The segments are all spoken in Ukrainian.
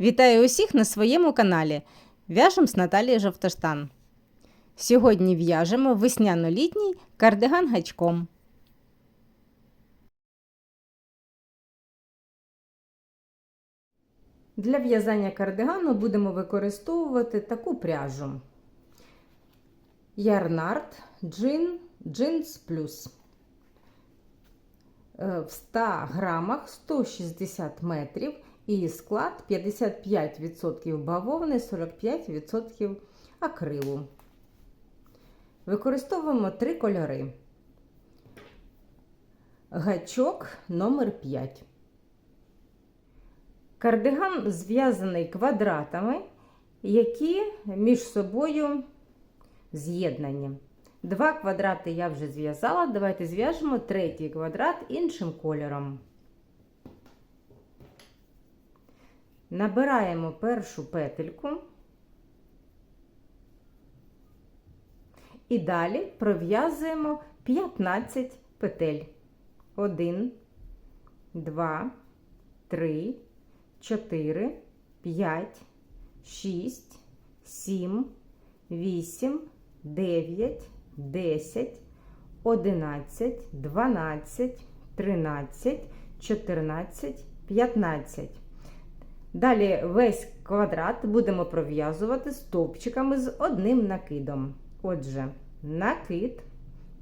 Вітаю усіх на своєму каналі. В'яжем з Наталією Жовтоштан. Сьогодні в'яжемо весняно-літній кардиган гачком. Для в'язання кардигану будемо використовувати таку пряжу. Ярнард Джин Джинс Плюс. Е, В 100 грамах 160 метрів і склад 55% бавовни, 45% акрилу. Використовуємо три кольори. Гачок номер 5. Кардиган зв'язаний квадратами, які між собою з'єднані. Два квадрати я вже зв'язала. Давайте зв'яжемо третій квадрат іншим кольором. Набираємо першу петельку і далі пров'язуємо 15 петель. 1, 2, 3, 4, 5, 6, 7, 8, 9, 10, 11, 12, 13, 14, 15. Далі весь квадрат будемо пров'язувати стовпчиками з одним накидом. Отже, накид,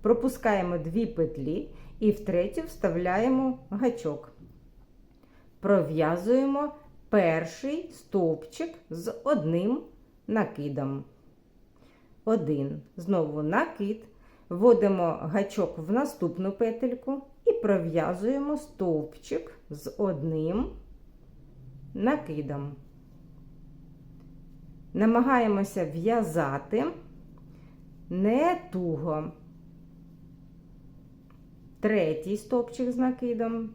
пропускаємо дві петлі і в третю вставляємо гачок. Пров'язуємо перший стовпчик з одним накидом. Один. Знову накид. Вводимо гачок в наступну петельку і пров'язуємо стовпчик з одним накидом. Намагаємося в'язати не туго. Третій стовпчик з накидом.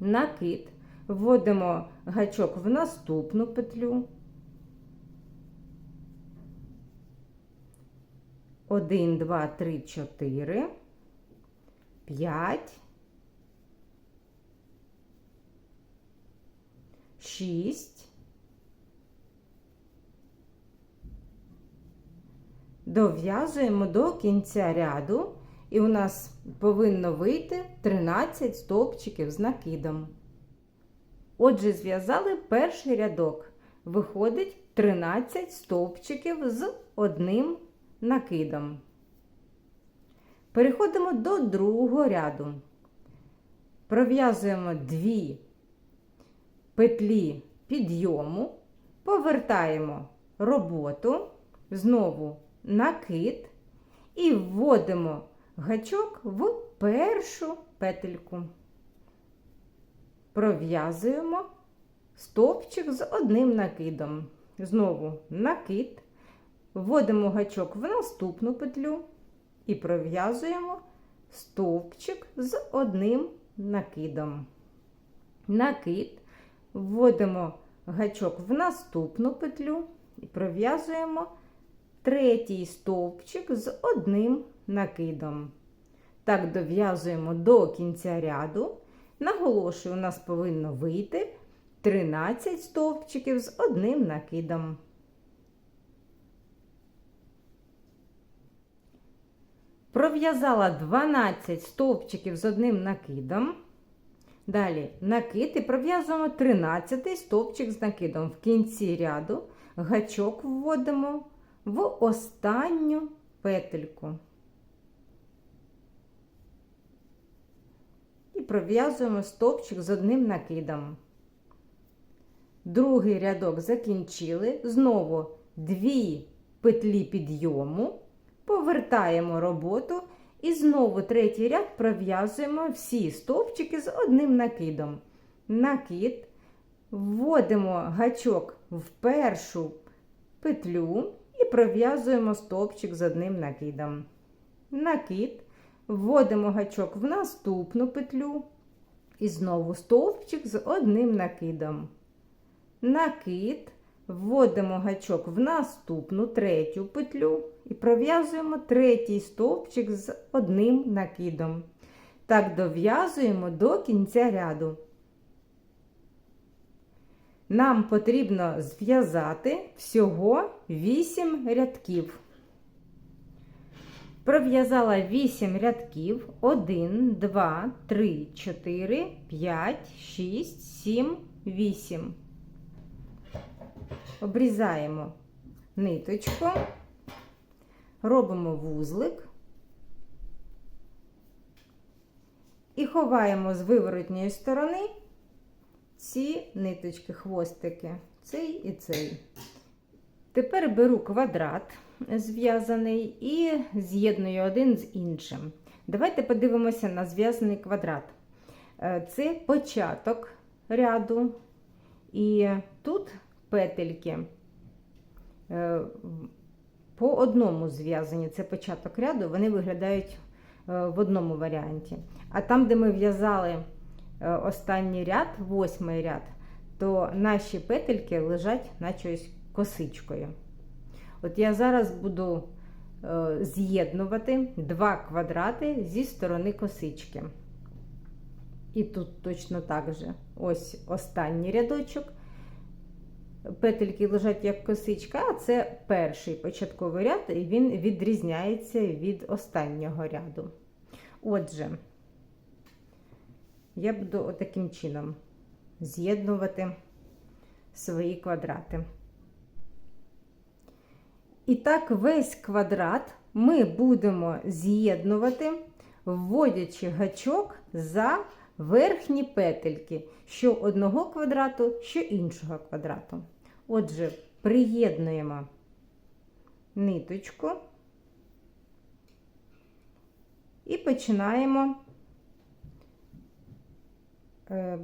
Накид. Вводимо гачок в наступну петлю. Один, два, три, чотири, п'ять, шість. Дов'язуємо до кінця ряду, і у нас повинно вийти 13 стовпчиків з накидом. Отже, зв'язали перший рядок. Виходить 13 стовпчиків з одним накидом. Переходимо до другого ряду. Пров'язуємо дві петлі підйому, повертаємо роботу, знову накид і вводимо гачок в першу петельку. Пров'язуємо стовпчик з одним накидом. Знову накид, вводимо гачок в наступну петлю і пров'язуємо стовпчик з одним накидом. Накид, вводимо гачок в наступну петлю і пров'язуємо третій стовпчик з одним накидом. Так дов'язуємо до кінця ряду. Наголошую, у нас повинно вийти 13 стовпчиків з одним накидом. Пров'язала 12 стовпчиків з одним накидом. Далі накид і пров'язуємо 13 стовпчик з накидом. В кінці ряду гачок вводимо в останню петельку. І пров'язуємо стовпчик з одним накидом. Другий рядок закінчили. Знову дві петлі підйому, повертаємо роботу і знову третій ряд пров'язуємо всі стовпчики з одним накидом. Накид, вводимо гачок в першу петлю і пров'язуємо стовпчик з одним накидом. Накид, вводимо гачок в наступну петлю і знову стовпчик з одним накидом. Накид, вводимо гачок в наступну третю петлю і пров'язуємо третій стовпчик з одним накидом. Так дов'язуємо до кінця ряду. нам потрібно зв'язати всього 8 рядків. Пров'язала 8 рядків. 1, 2, 3, 4, 5, 6, 7, 8. Обрізаємо ниточку, робимо вузлик і ховаємо з виворотньої сторони ці ниточки, хвостики, цей і цей. Тепер беру квадрат зв'язаний і з'єдную один з іншим. Давайте подивимося на зв'язаний квадрат. Е, Це початок ряду, і тут петельки е, по одному зв'язані. Це початок ряду, вони виглядають е, в одному варіанті. А там, де ми в'язали останній ряд, восьмий ряд, то наші петельки лежать наче ось косичкою. От я зараз буду е, з'єднувати два квадрати зі сторони косички. І тут точно так же. Ось останній рядочок. Петельки лежать як косичка, а це перший початковий ряд, і він відрізняється від останнього ряду. Отже, я буду отаким чином з'єднувати свої квадрати. І так, весь квадрат ми будемо з'єднувати, вводячи гачок за верхні петельки, що одного квадрату, що іншого квадрату. Отже, приєднуємо ниточку і починаємо е,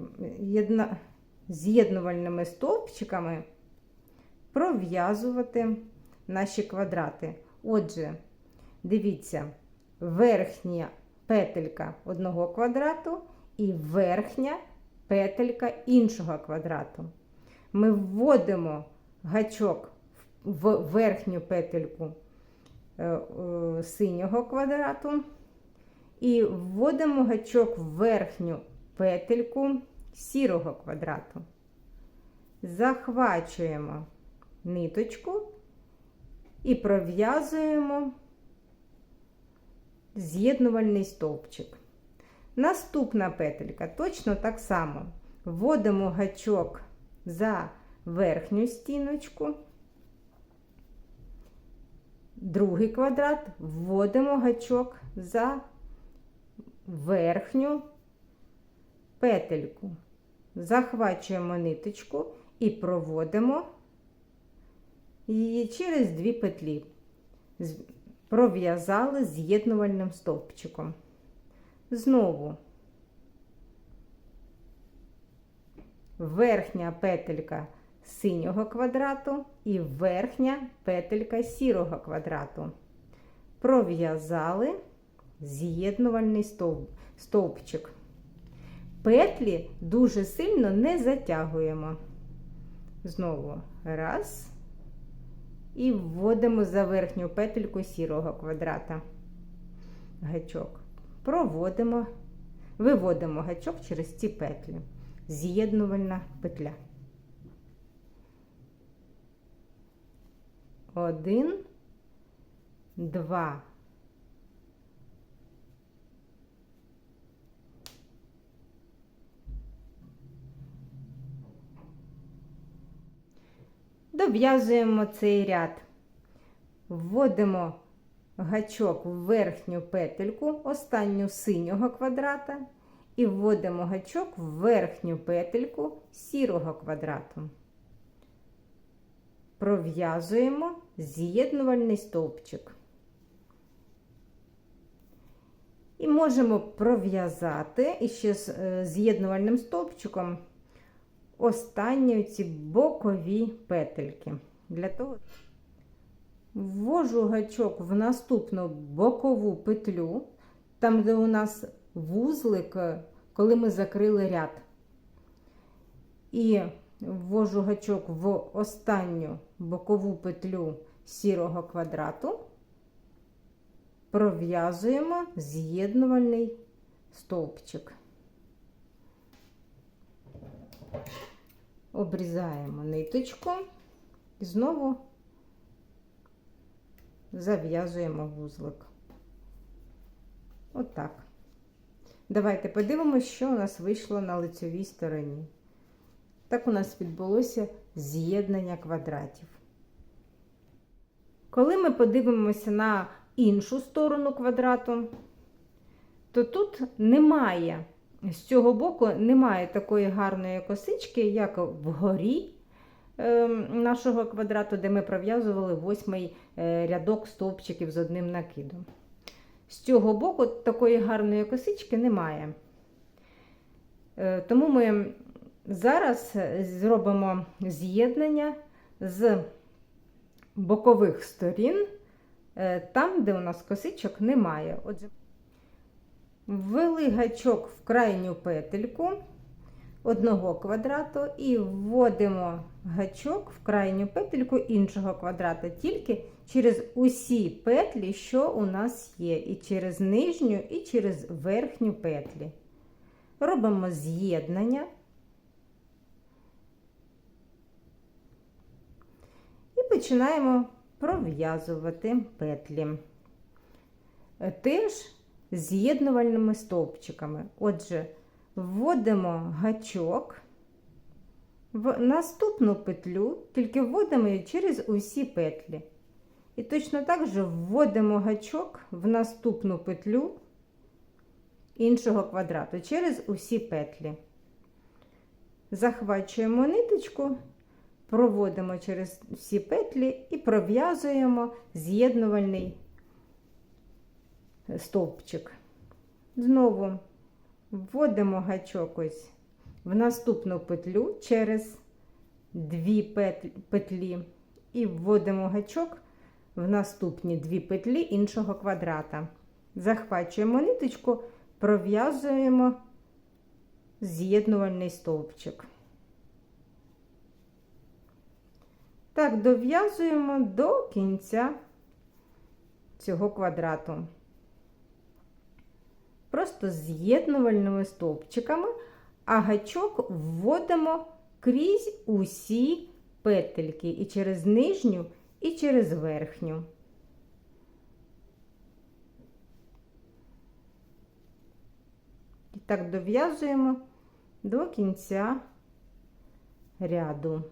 з'єднувальними стовпчиками пров'язувати наші квадрати. Отже, дивіться, верхня петелька одного квадрату і верхня петелька іншого квадрату. Ми вводимо гачок в верхню петельку е, е, синього квадрату і вводимо гачок в верхню петельку сірого квадрату. Захвачуємо ниточку і пров'язуємо з'єднувальний стовпчик. Наступна петелька точно так само. Вводимо гачок за верхню стіночку, другий квадрат, вводимо гачок за верхню петельку, захвачуємо ниточку і проводимо її через дві петлі. Пров'язали з'єднувальним стовпчиком. Знову верхня петелька синього квадрату і верхня петелька сірого квадрату. Пров'язали з'єднувальний стовпчик. Петлі дуже сильно не затягуємо. Знову раз і вводимо за верхню петельку сірого квадрата гачок. Проводимо, виводимо гачок через ці петлі. З'єднувальна петля. Один, два. Дов'язуємо цей ряд, вводимо гачок в верхню петельку, останню синього квадрата, і вводимо гачок в верхню петельку сірого квадрату. Пров'язуємо з'єднувальний стовпчик. І можемо пров'язати іще з е, з'єднувальним стовпчиком останні ці бокові петельки. Для того ввожу гачок в наступну бокову петлю, там, де у нас вузлик, коли ми закрили ряд. І ввожу гачок в останню бокову петлю сірого квадрату, пров'язуємо обрізаємо ниточку і знову зав'язуємо вузлик. Отак. Давайте подивимося, що у нас вийшло на лицевій стороні. Так у нас відбулося з'єднання квадратів. Коли ми подивимося на іншу сторону квадрату, то тут немає, з цього боку немає такої гарної косички, як вгорі е, нашого квадрату, де ми пров'язували восьмий е, рядок стовпчиків з одним накидом. З цього боку такої гарної косички немає. Е, Тому ми зараз зробимо з'єднання з бокових сторін, е, там, де у нас косичок немає. Отже, ввели гачок в крайню петельку одного квадрату і вводимо гачок в крайню петельку іншого квадрата, тільки через усі петлі, що у нас є, і через нижню, і через верхню петлі. Робимо з'єднання. І починаємо пров'язувати петлі. Теж з'єднувальними стовпчиками. Отже, вводимо гачок в наступну петлю, тільки вводимо її через усі петлі. І точно так же вводимо гачок в наступну петлю іншого квадрату через усі петлі. Захвачуємо ниточку, проводимо через всі петлі і пров'язуємо з'єднувальний стовпчик. Знову вводимо гачок ось в наступну петлю через дві петлі і вводимо гачок в наступні дві петлі іншого квадрата. Захвачуємо ниточку, пров'язуємо з'єднувальний стовпчик. Так, дов'язуємо до кінця цього квадрату. Просто з'єднувальними стовпчиками, а гачок вводимо крізь усі петельки і через нижню, і через верхню. І так дов'язуємо до кінця ряду.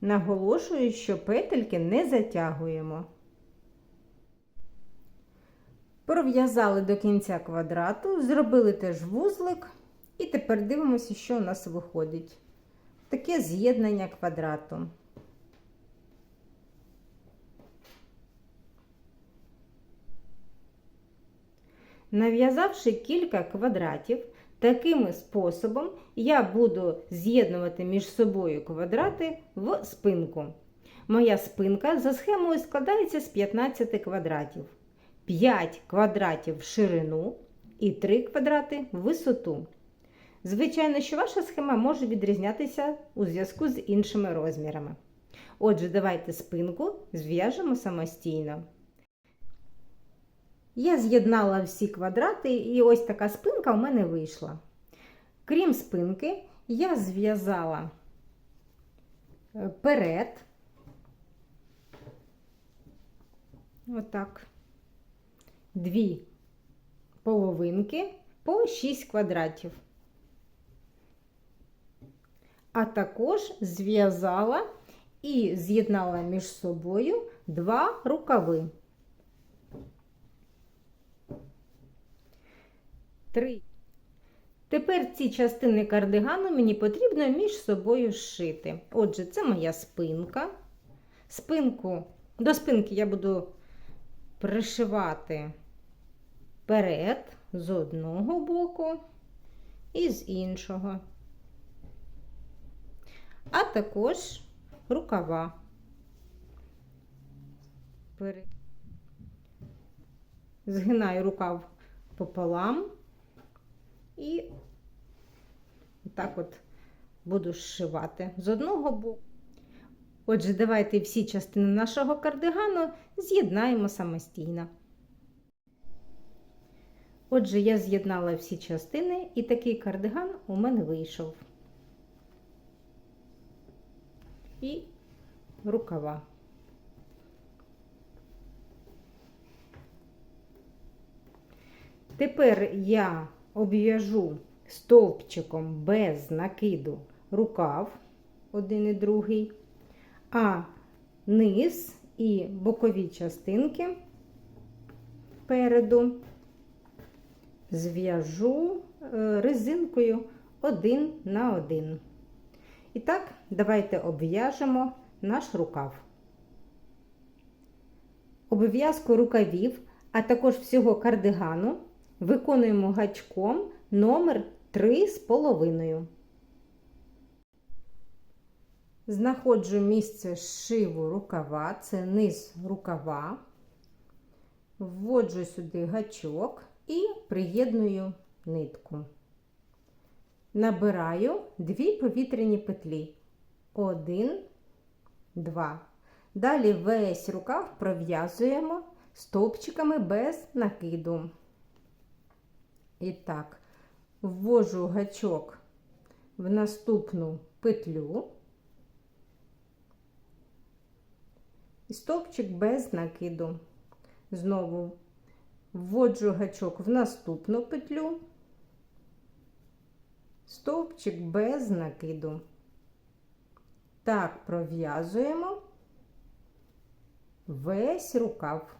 Наголошую, що петельки не затягуємо. Пров'язали до кінця квадрату, зробили теж вузлик, і тепер дивимося, що у нас виходить. Таке з'єднання квадрату. Нав'язавши кілька квадратів, таким способом я буду з'єднувати між собою квадрати в спинку. Моя спинка за схемою складається з 15 квадратів. 5 квадратів в ширину і 3 квадрати в висоту. Звичайно, що ваша схема може відрізнятися у зв'язку з іншими розмірами. Отже, давайте спинку зв'яжемо самостійно. Я з'єднала всі квадрати, і ось така спинка у мене вийшла. Крім спинки, я зв'язала е, перед, отак, дві половинки по 6 квадратів. А також зв'язала і з'єднала між собою два рукави. Три. Тепер ці частини кардигану мені потрібно між собою зшити. Отже, це моя спинка. Спинку, До спинки я буду пришивати перед з одного боку і з іншого, а також рукава. Згинаю рукав пополам. І так от буду зшивати з одного боку. Отже, давайте всі частини нашого кардигану з'єднаємо самостійно. Отже, я з'єднала всі частини, і такий кардиган у мене вийшов. І рукава. Тепер я обв'яжу стовпчиком без накиду рукав один і другий, а низ і бокові частинки переду зв'яжу е, резинкою один на один. І так, давайте обв'яжемо наш рукав. Обв'язку рукавів, а також всього кардигану виконуємо гачком номер 3,5. Знаходжу місце шиву рукава, це низ рукава, вводжу сюди гачок і приєдную нитку. Набираю дві повітряні петлі. Один, два. Далі весь рукав пров'язуємо стовпчиками без накиду. І так, ввожу гачок в наступну петлю. І стовпчик без накиду. Знову вводжу гачок в наступну петлю, стовпчик без накиду. Так пров'язуємо весь рукав.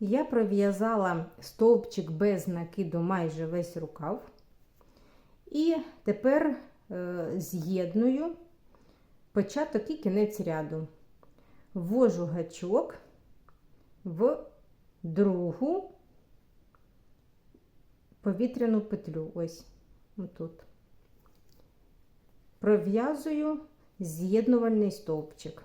Я пров'язала стовпчик без накиду майже весь рукав. І тепер е, з'єдную початок і кінець ряду. Ввожу гачок в другу повітряну петлю. Ось тут. Пров'язую з'єднувальний стовпчик.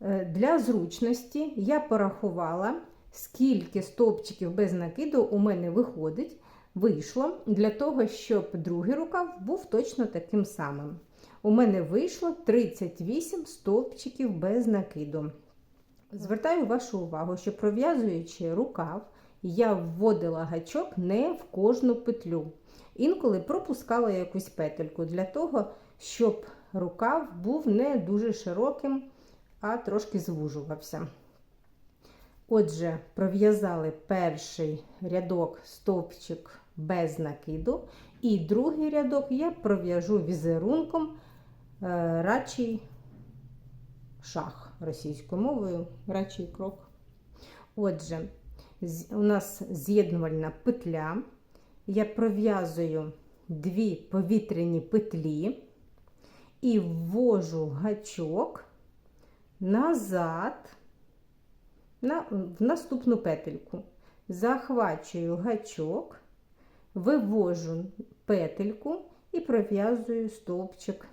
Е, Для зручності я порахувала, скільки стовпчиків без накиду у мене виходить, вийшло для того, щоб другий рукав був точно таким самим. У мене вийшло 38 стовпчиків без накиду. Звертаю вашу увагу, що пров'язуючи рукав, я вводила гачок не в кожну петлю. Інколи пропускала якусь петельку для того, щоб рукав був не дуже широким, а трошки звужувався. Отже, пров'язали перший рядок стовпчик без накиду, і другий рядок я пров'яжу візерунком е, рачий шах російською мовою, рачий крок. Отже, у нас з'єднувальна петля. Я пров'язую дві повітряні петлі і ввожу гачок назад на, в наступну петельку. Захвачую гачок, вивожу петельку і пров'язую стовпчик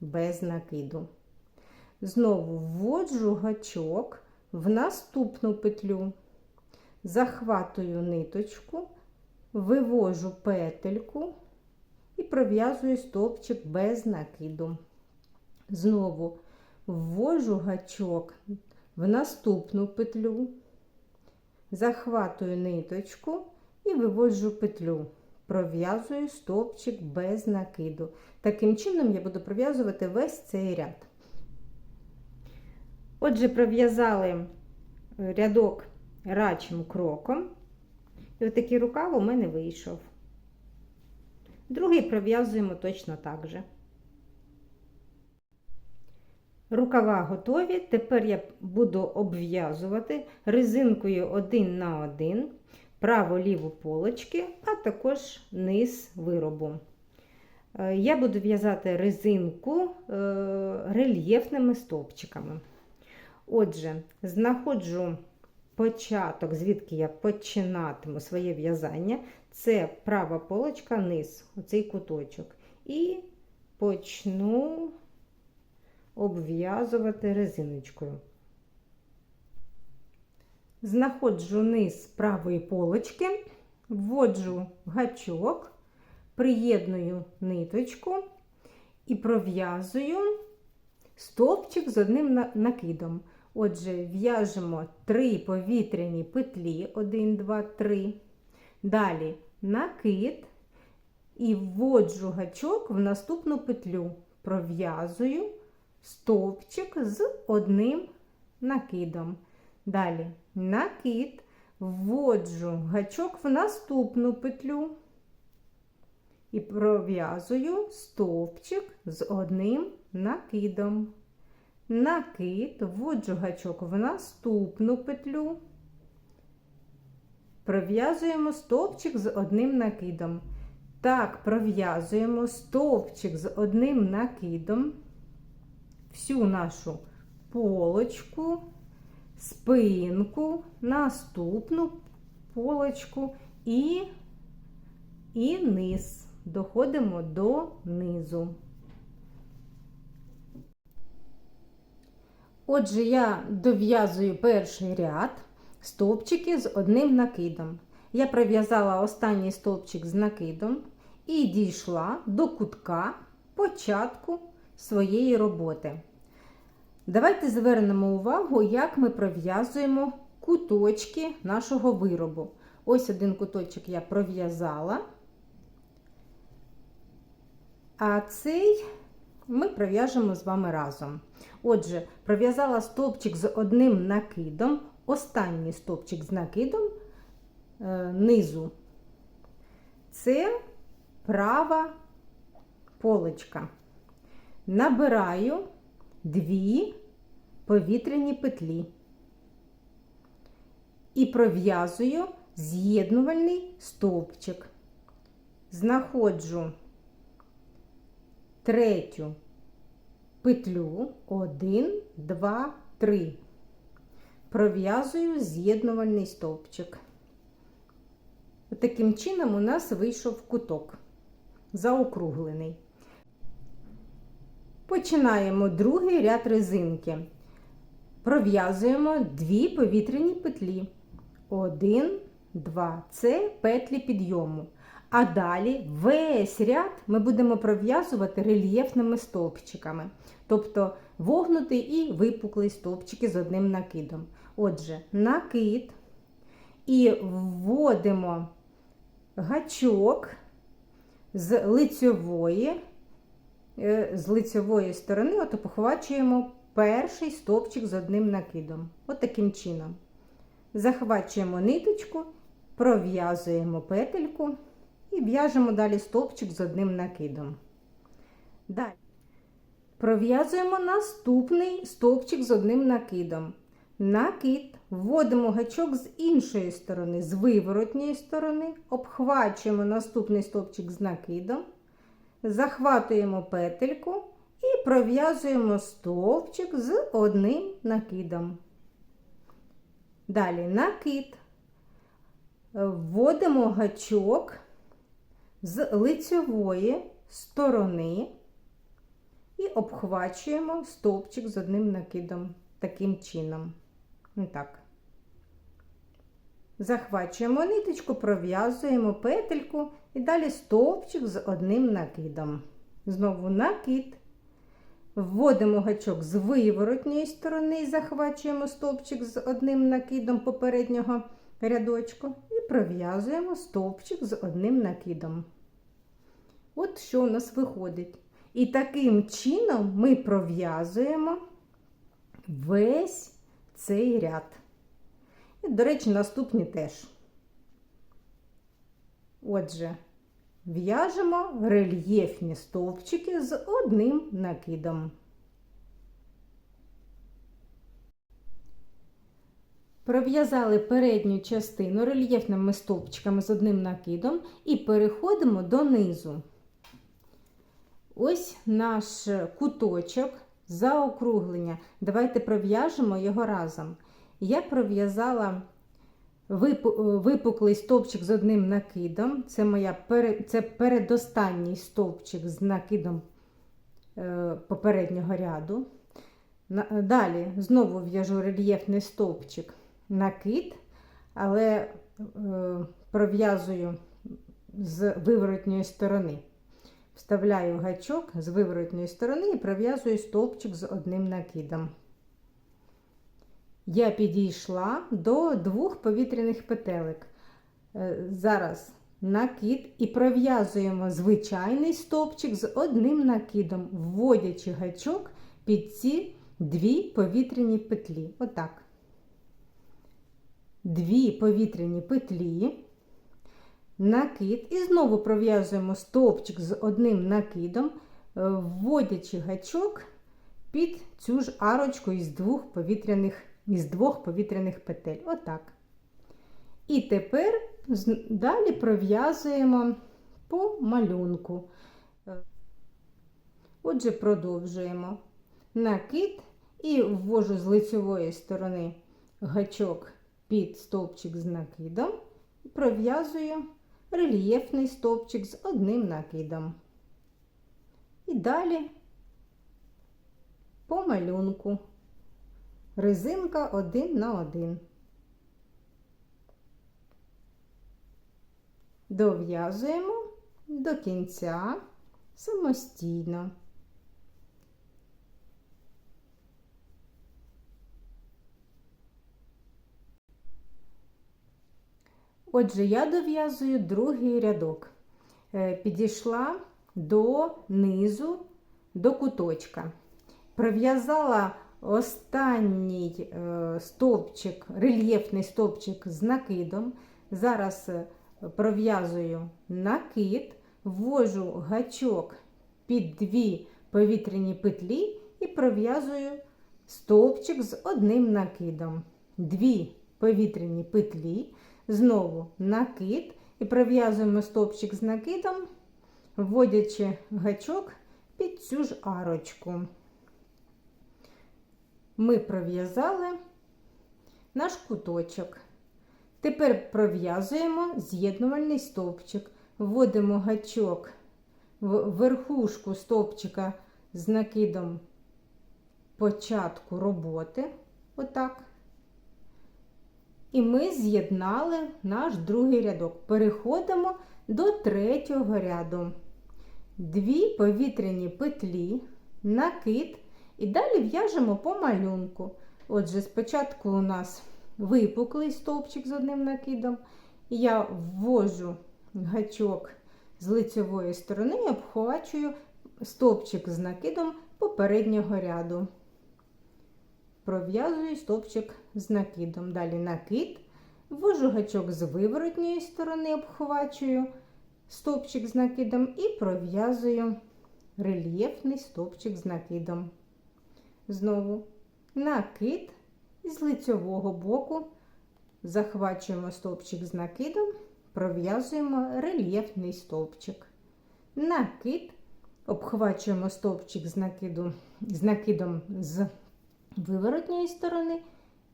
без накиду. Знову вводжу гачок в наступну петлю, захватую ниточку, вивожу петельку і пров'язую стовпчик без накиду. Знову ввожу гачок в наступну петлю, захватую ниточку і виводжу петлю. Пров'язую стовпчик без накиду. Таким чином я буду пров'язувати весь цей ряд. Отже, пров'язали рядок рачим кроком, і отакий рукав у мене вийшов. Другий пров'язуємо точно так же. Рукава готові. Тепер я буду обв'язувати резинкою один на один, право-ліву полочки, а також низ виробу. Е, Я буду в'язати резинку е, рельєфними стовпчиками. Отже, знаходжу початок, звідки я починатиму своє в'язання, це права полочка, низ, оцей куточок. І почну обв'язувати резиночкою. Знаходжу низ правої полочки, вводжу гачок, приєдную ниточку і пров'язую стовпчик з одним накидом. Отже, в'яжемо 3 повітряні петлі, 1, 2, 3. Далі накид і вводжу гачок в наступну петлю. Пров'язую стовпчик з одним накидом. Далі накид, вводжу гачок в наступну петлю і пров'язую стовпчик з одним накидом. Накид, вводжу гачок в наступну петлю. Пров'язуємо стовпчик з одним накидом. Так, пров'язуємо стовпчик з одним накидом, всю нашу полочку, спинку, наступну полочку і, і низ. Доходимо до низу. Отже, я дов'язую перший ряд стовпчики з одним накидом. Я пров'язала останній стовпчик з накидом і дійшла до кутка початку своєї роботи. Давайте звернемо увагу, як ми пров'язуємо куточки нашого виробу. Ось один куточок я пров'язала, а цей ми пров'яжемо з вами разом. Отже, пров'язала стовпчик з одним накидом, останній стовпчик з накидом е, низу. Це права полочка. Набираю дві повітряні петлі і пров'язую з'єднувальний стовпчик. Знаходжу третю петлю 1, 2, 3. Пров'язую з'єднувальний стовпчик. Таким чином у нас вийшов куток заокруглений. Починаємо другий ряд резинки. Пров'язуємо дві повітряні петлі. 1, 2. Це петлі підйому. А далі весь ряд ми будемо пров'язувати рельєфними стовпчиками. Тобто вогнутий і випуклий стовпчики з одним накидом. Отже, накид і вводимо гачок з лицьової, е, з лицьової сторони, от похвачуємо перший стовпчик з одним накидом. От таким чином. Захвачуємо ниточку, пров'язуємо петельку і в'яжемо далі стовпчик з одним накидом. Далі. Пров'язуємо наступний стовпчик з одним накидом. Накид, вводимо гачок з іншої сторони, з виворотньої сторони, обхвачуємо наступний стовпчик з накидом, захватуємо петельку і пров'язуємо стовпчик з одним накидом. Далі накид. Вводимо гачок з лицьової сторони і обхвачуємо стовпчик з одним накидом таким чином. Так. Захвачуємо ниточку, пров'язуємо петельку і далі стовпчик з одним накидом. Знову накид. Вводимо гачок з виворотньої сторони, захвачуємо стовпчик з одним накидом попереднього рядочку і пров'язуємо стовпчик з одним накидом. От що у нас виходить. І таким чином ми пров'язуємо весь цей ряд. І, до речі, наступні теж. Отже, в'яжемо рельєфні стовпчики з одним накидом. Пров'язали передню частину рельєфними стовпчиками з одним накидом і переходимо до низу. Ось наш куточок заокруглення. Давайте пров'яжемо його разом. Я пров'язала випуклий стовпчик з одним накидом. Це моя це передостанній стовпчик з накидом е, попереднього ряду. Далі знову в'яжу рельєфний стовпчик накид, але е, пров'язую з виворотньої сторони. Вставляю гачок з виворотньої сторони і пров'язую стовпчик з одним накидом. я підійшла до двох повітряних петелек. Е, Зараз накид і пров'язуємо звичайний стовпчик з одним накидом, вводячи гачок під ці дві повітряні петлі. Отак. Дві повітряні петлі, накид, і знову пров'язуємо стовпчик з одним накидом, е, вводячи гачок під цю ж арочку із двох повітряних, із двох повітряних петель. Отак. І тепер далі пров'язуємо по малюнку. Е, Отже, продовжуємо накид і ввожу з лицьової сторони гачок під стовпчик з накидом, і пров'язую рельєфний стовпчик з одним накидом. І далі по малюнку. Резинка один на один. Дов'язуємо до кінця самостійно. Отже, я дов'язую другий рядок. Е, Підійшла до низу, до куточка. Пров'язала останній е, стовпчик, рельєфний стовпчик з накидом. Зараз е, пров'язую накид, ввожу гачок під дві повітряні петлі і пров'язую стовпчик з одним накидом. Дві повітряні петлі, знову накид і пров'язуємо стовпчик з накидом, вводячи гачок під цю ж арочку. Ми пров'язали наш куточок. Тепер пров'язуємо з'єднувальний стовпчик. Вводимо гачок в верхушку стовпчика з накидом початку роботи. Отак. І ми з'єднали наш другий рядок. Переходимо до третього ряду. Дві повітряні петлі, накид, і далі в'яжемо по малюнку. Отже, спочатку у нас випуклий стовпчик з одним накидом. Я ввожу гачок з лицевої сторони і обхвачую стовпчик з накидом попереднього ряду. Пров'язую стовпчик з накидом. Далі накид, ввожу гачок з виворотньої сторони, обхвачую стовпчик з накидом і пров'язую рельєфний стовпчик з накидом. Знову накид з лицьового боку захвачуємо стовпчик з накидом, пров'язуємо рельєфний стовпчик. Накид, обхвачуємо стовпчик з, накиду, з накидом з виворотньої сторони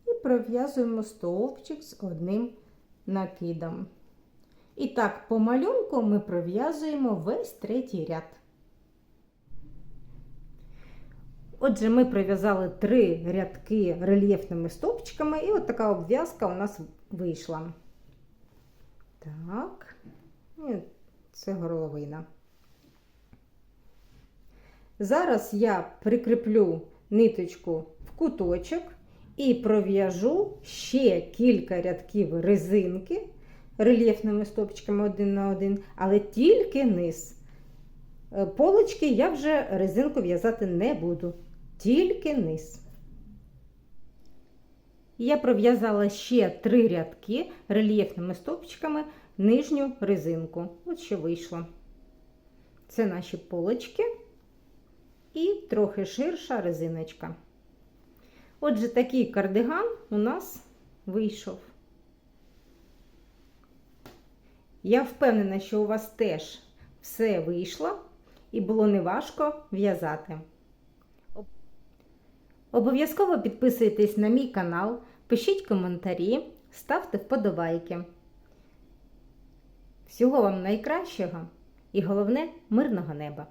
і пров'язуємо стовпчик з одним накидом. І так, по малюнку ми пров'язуємо весь третій ряд. Отже, ми пров'язали три рядки рельєфними стовпчиками, і от обв'язка у нас вийшла. Так, і це горловина. Зараз я прикріплю ниточку куточок і пров'яжу ще кілька рядків резинки рельєфними стовпчиками один на один, але тільки низ. Е, Полочки я вже резинку в'язати не буду, тільки низ. Я пров'язала ще три рядки рельєфними стовпчиками нижню резинку. От що вийшло. Це наші полочки і трохи ширша резиночка. Отже, такий кардиган у нас вийшов. Я впевнена, що у вас теж все вийшло і було неважко в'язати. Обов'язково підписуйтесь на мій канал, пишіть коментарі, ставте вподобайки. Всього вам найкращого і головне мирного неба!